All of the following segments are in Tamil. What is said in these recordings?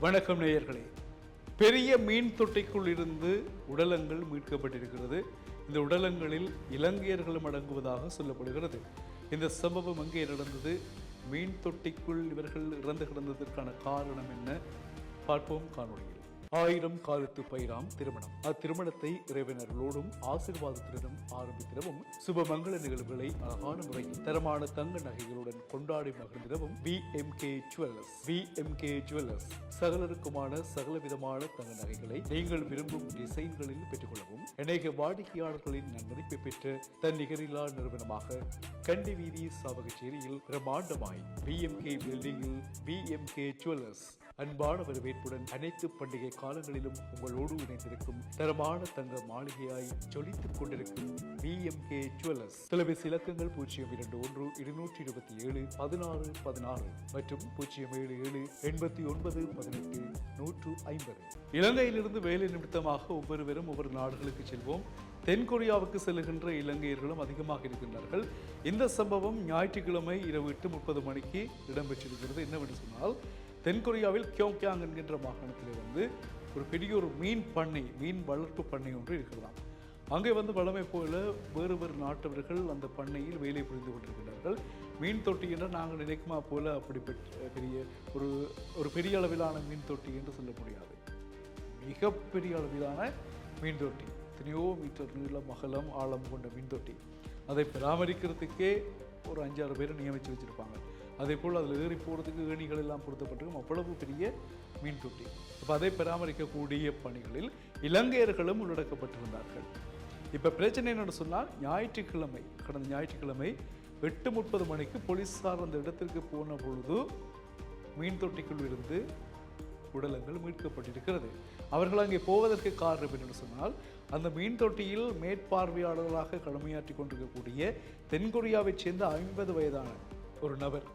வணக்கம் நேயர்களே. பெரிய மீன் தொட்டிக்குள் இருந்து உடலங்கள் மீட்கப்பட்டிருக்கிறது. இந்த உடலங்களில் இலங்கையர்களும் அடங்குவதாக சொல்லப்படுகிறது. இந்த சம்பவம் எங்கே நடந்தது? மீன் தொட்டிக்குள் இவர்கள் இறந்து கிடந்ததற்கான காரணம் என்ன? பார்ப்போம் காணொலியில் ஆயிரம் காலத்து பயிராம் திருமணம். அத்திருமணத்தை இறைவினர்களோடும் ஆசீர்வாதத்துடனும் ஆரம்பித்திடவும் சுபமங்கள நிகழ்வுகளை அழகான முறையில் தரமான தங்க நகைகளுடன் கொண்டாடி மகிழ்ந்திடவும் P M K jewellers P M K jewellers சகலருக்குமான சகலவிதமான தங்க நகைகளை நீங்கள் விரும்பும் டிசைன்களில் பெற்றுக்கொள்ளவும் அநேக வாடிக்கையாளர்களின் நன்மதிப்பை பெற்ற தன் நிகரில்லா நிறுவனமாக கண்டி வீதி சாவகச்சேரியில் பிரமாண்டமாய் பி எம் கே பில்டிங்கில் பி எம் கே ஜுவல்லர்ஸ் அன்பான வரவேற்புடன் அனைத்து பண்டிகை காலங்களிலும் உங்களோடு இணைந்திருக்கும் தரமான தங்க மாளிகையாய் ஜொலித்துக் கொண்டிருக்கும் பிஎம்கே ஜுவல்லர்ஸ் தொலைபேசி இலக்கங்கள் பூஜ்ஜியம் இரண்டு ஒன்று இருநூற்றி இருபத்தி ஏழு பதினாறு பதினாறு மற்றும் பூஜ்ஜியம் ஏழு ஏழு எண்பத்தி ஒன்பது பதினெட்டு நூற்று ஐம்பது. இலங்கையிலிருந்து வேலை நிமித்தமாக ஒவ்வொருவரும் ஒவ்வொரு நாடுகளுக்கு செல்வோம். தென்கொரியாவுக்கு செல்லுகின்ற இலங்கையர்களும் அதிகமாக இருக்கின்றார்கள். இந்த சம்பவம் ஞாயிற்றுக்கிழமை இரவு எட்டு முப்பது மணிக்கு இடம்பெற்றிருக்கிறது. என்னவென்று சொன்னால் தென்கொரியாவில் கியோங்கியாங் என்கின்ற மாகாணத்திலே வந்து ஒரு பெரிய ஒரு மீன் பண்ணை மீன் வளர்ப்பு பண்ணை ஒன்று இருக்கிறதாம். அங்கே வந்து வளமை போல வேறு வேறு நாட்டவர்கள் அந்த பண்ணையில் வேலை புரிந்து கொண்டிருக்கிறார்கள். மீன் தொட்டி என்று நாங்கள் நினைக்குமா போல அப்படி பெரிய ஒரு ஒரு பெரிய அளவிலான மீன் தொட்டி என்று சொல்ல முடியாது. மிகப்பெரிய அளவிலான மீன் தொட்டி. எத்தனையோ மீட்டர் நீளம் அகலம் ஆழம் கொண்ட மீன் தொட்டி. அதை பராமரிக்கிறதுக்கே ஒரு அஞ்சாறு பேர் நியமித்து வச்சுருப்பாங்க. அதே போல் அதில் ஏறி போகிறதுக்கு ஏணிகள் எல்லாம் பொருத்தப்பட்டிருக்கும். அவ்வளவு பெரிய மீன் தொட்டி. அப்போ அதை பராமரிக்கக்கூடிய பணிகளில் இலங்கையர்களும் உள்ளடக்கப்பட்டிருந்தார்கள். இப்போ பிரச்சனை என்னென்னு சொன்னால் ஞாயிற்றுக்கிழமை கடந்த ஞாயிற்றுக்கிழமை எட்டு முப்பது மணிக்கு போலீஸார் அந்த இடத்திற்கு போன பொழுது மீன் தொட்டிக்குள் இருந்து உடலங்கள் மீட்கப்பட்டிருக்கிறது. அவர்கள் அங்கே போவதற்கு காரணம் என்னென்னு சொன்னால் அந்த மீன் தொட்டியில் மேற்பார்வையாளர்களாக கடமையாற்றி கொண்டிருக்கக்கூடிய தென்கொரியாவைச் சேர்ந்த ஐம்பது வயதான ஒரு நபர்.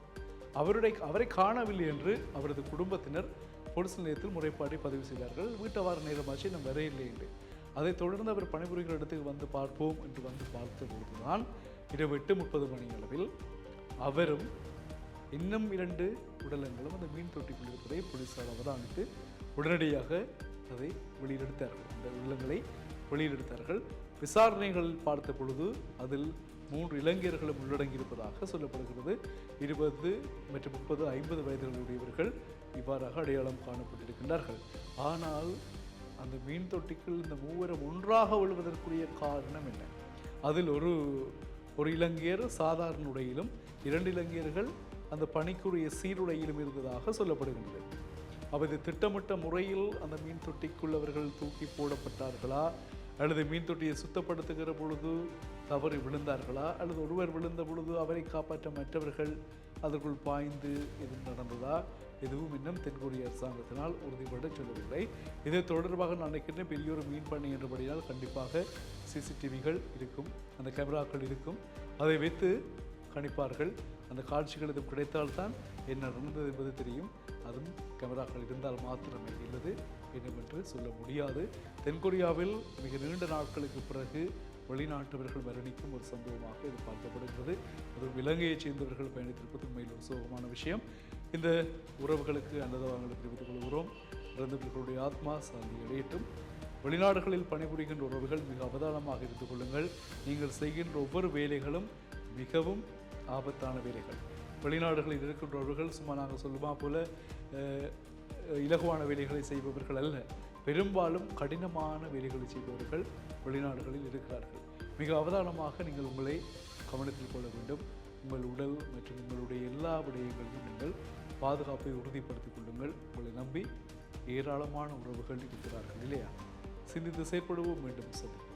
அவருடைய அவரை காணவில்லை என்று அவரது குடும்பத்தினர் போலீஸ் நிலையத்தில் முறைப்பாடி பதிவு செய்தார்கள். வீட்டவார நேரமாச்சு நம் வரையில்லை என்று. அதைத் தொடர்ந்து அவர் பணிபுரிகிற இடத்துக்கு வந்து பார்ப்போம் என்று வந்து பார்த்த பொழுதுதான் இரவு எட்டு முப்பது மணி அளவில் அவரும் இன்னும் இரண்டு உடலங்களும் அந்த மீன் தொட்டிக்குள் இருப்பதை போலீஸார் அவதானித்து உடனடியாக அதை வெளியிடெடுத்தார்கள் அந்த உள்ளங்களை வெளியிடெடுத்தார்கள் விசாரணைகள் பார்த்த பொழுது அதில் மூன்று இளைஞர்களும் உள்ளடங்கியிருப்பதாக சொல்லப்படுகிறது. இருபது மற்றும் முப்பது ஐம்பது வயதுகளுடையவர்கள் இவ்வாறாக அடையாளம் காணப்பட்டிருக்கின்றார்கள். ஆனால் அந்த மீன் தொட்டிக்குள் இந்த மூவரும் ஒன்றாக விழுவதற்குரிய காரணம் என்ன? அதில் ஒரு ஒரு இலங்கையர் சாதாரண உடையிலும் இரண்டு இலங்கையர்கள் அந்த பணிக்குரிய சீருடையிலும் இருந்ததாக சொல்லப்படுகின்றது. அப்போ இது திட்டமிட்ட முறையில் அந்த மீன் தொட்டிக்குள் அவர்கள் தூக்கி போடப்பட்டார்களா? அல்லது மீன் தொட்டியை சுத்தப்படுத்துகிற பொழுது தவறி விழுந்தார்களா? அல்லது ஒருவர் விழுந்த பொழுது அவரை காப்பாற்ற மற்றவர்கள் அதற்குள் பாய்ந்து எதுவும் நடந்ததா? எதுவும் இன்னும் தென்கொரிய அரசாங்கத்தினால் உறுதிப்பட சொல்லவில்லை. இதை தொடர்பாக நான் நினைக்கின்றேன் பெரிய ஒரு மீன் பண்ணை என்றபடியால் கண்டிப்பாக சிசிடிவிகள் இருக்கும் அந்த கேமராக்கள் இருக்கும். அதை வைத்து கணிப்பார்கள். அந்த காட்சிகள் எதுவும் கிடைத்தால்தான் என்ன நடந்தது என்பது தெரியும். அதுவும் கேமராக்கள் இருந்தால் மாத்திரமே இல்லது என்னவென்று சொல்ல முடியாது. தென்கொரியாவில் மிக நீண்ட நாட்களுக்கு பிறகு வெளிநாட்டவர்கள் மரணிக்கும் ஒரு சம்பவமாக இது பார்க்கப்படுகிறது. அது இலங்கையைச் சேர்ந்தவர்கள் பயணித்திருப்பது உண்மையில் ஒரு சோகமான விஷயம். இந்த உறவுகளுக்கு அன்னதவாங்களை தெரிவித்துக் கொள்கிறோம். இறந்தவர்களுடைய ஆத்மா சாந்தி அடையட்டும். வெளிநாடுகளில் பணிபுரிகின்ற உறவுகள் மிக அவதானமாக இருந்து கொள்ளுங்கள். நீங்கள் செய்கின்ற ஒவ்வொரு வேலைகளும் மிகவும் ஆபத்தான வேலைகள். வெளிநாடுகளில் இருக்கின்றவர்கள் சும்மா நாங்கள் சொல்லுமா போல இலகுவான வேலைகளை செய்பவர்கள் அல்ல. பெரும்பாலும் கடினமான வேலைகளை செய்பவர்கள் வெளிநாடுகளில் இருக்கிறார்கள் மிக அவதானமாக நீங்கள் உங்களை கவனத்தில் கொள்ள வேண்டும். உங்கள் உடல் மற்றும் உங்களுடைய எல்லா விடயங்களையும் நீங்கள் பாதுகாப்பை உறுதிப்படுத்திக் கொள்ளுங்கள். உங்களை நம்பி ஏராளமான உறவுகள் இருக்கிறார்கள் இல்லையா? சிந்தித்து செயற்படுவோம் மீண்டும் சந்திப்போம்